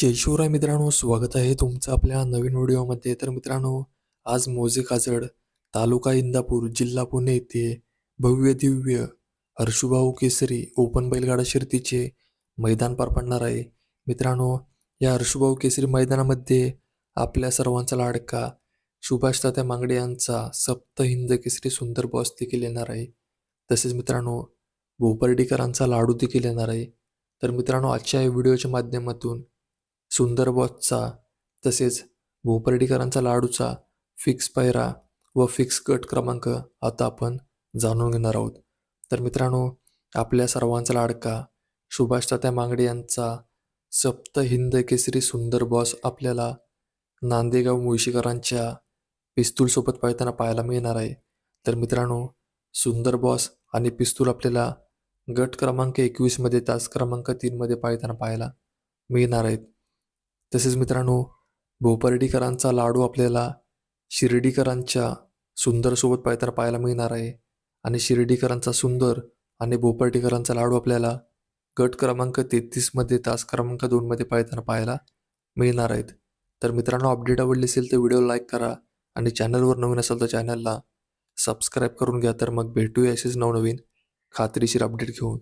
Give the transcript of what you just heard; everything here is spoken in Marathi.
जय शिवराय मित्रांनो स्वागत आहे तुमचं आपल्या नवीन व्हिडिओमध्ये. तर मित्रांनो आज मोजे काजड तालुका इंदापूर जिल्हा पुणे येथे भव्य दिव्य हर्षुभाऊ केसरी ओपन बैलगाडा शर्तीचे मैदान पार पडणार आहे. मित्रांनो या हर्षुभाऊ केसरी मैदानामध्ये आपल्या सर्वांचा लाडका सुभाष तात्या मांगडे यांचा सप्त हिंद केसरी सुंदर बॉस देखील येणार आहे. तसेच मित्रांनो भोपर्डीकरांचा लाडू देखील येणार आहे. तर मित्रांनो आजच्या या व्हिडिओच्या माध्यमातून सुंदर बॉसचा तसेच भोपर्डीकरांचा लाडूचा फिक्स पायरा व फिक्स गट क्रमांक आता आपण जाणून घेणार आहोत. तर मित्रांनो आपल्या सर्वांचा लाडका सुभाष तात्या मांगडे यांचा सप्त हिंद केसरी सुंदर बॉस आपल्याला नांदेगाव मुळशीकरांच्या पिस्तूलसोबत पळताना पाहायला मिळणार आहे. तर मित्रांनो सुंदर बॉस आणि पिस्तूल आपल्याला गट क्रमांक एकवीसमध्ये तास क्रमांक तीनमध्ये पाळताना पाहायला मिळणार आहेत. तसेच मित्रांनो भोपर्डीकरांचा लाडू आपल्याला शिर्डीकरांच्या सुंदरसोबत पाळताना पाहायला मिळणार आहे. आणि शिर्डीकरांचा सुंदर आणि भोपर्डीकरांचा लाडू आपल्याला गट क्रमांक तेहतीसमध्ये तास क्रमांक दोनमध्ये पाळताना पाहायला मिळणार आहेत. तर मित्रांनो अपडेट आवडली असेल तर व्हिडिओ लाईक करा आणि चॅनलवर नवीन असेल तर चॅनलला सबस्क्राईब करून घ्या. तर मग भेटूया असेच नवनवीन खात्रीशीर अपडेट घेऊन.